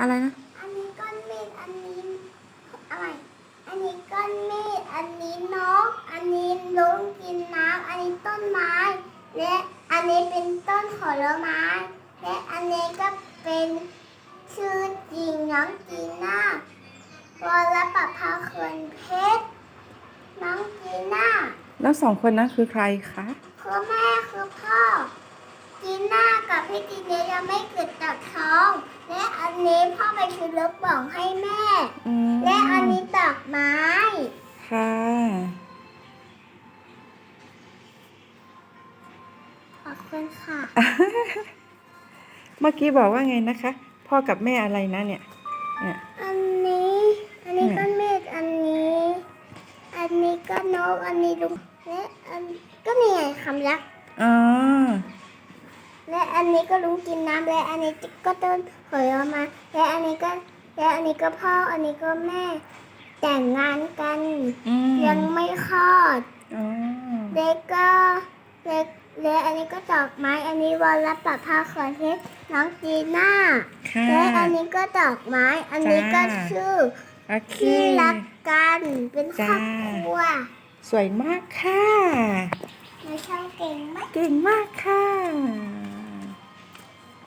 อะไรนะ อันนี้ก้อนเมฆอันนี้อะไร อันนี้ก้อนเมฆอันนี้นก อันนี้ลุงกินน้ำอันนี้ต้นไม้ และอันนี้เป็นต้นผลไม้ และอันนี้ก็เป็นชื่อจริงน้องจีน่าวรประภาเขื่อนเพชร น้องจีน่า แล้วสองคนนั้นคือใครคะ คือแม่คือพ่อจีน่ากับพี่จีเนยยังไม่เกิดจากท้องและอั นนี้พ่อไปซื้อรถบ่องให้แม่ อืมและอันนี้ดอกไม้ ค่ะ ขอบคุณค่ะ เมื่อกี้บอกว่าไงนะคะ พ่อกับแม่อะไรนะเนี่ย เนี่ย อันนี้ อันนี้ก็เมฆอันนี้ อันนี้ก็นกอันนี้ลุงและอันก็นี่ไงคำยักษ์อ๋อ และอันนี้ก็ลุงกินน้ำและอันนี้ก็ต้นผลไม้และอันนี้ก็และอันนี้ก็พ่ออันนี้ก็แม่ แต่งงานกัน อืมยังไม่คลอดอ๋อเด็กก็เล็กและอันนี้ก็ดอกไม้ อันนี้วอลลัปะพาขอนเพชรน้องจีน่าค่ะ และอันนี้ก็ดอกไม้ อันนี้ก็จ้า ชื่อโอเค ที่รักกันเป็นครอบครัวสวยมากค่ะไม่ช่างเก่งไหม เก่งมากค่ะ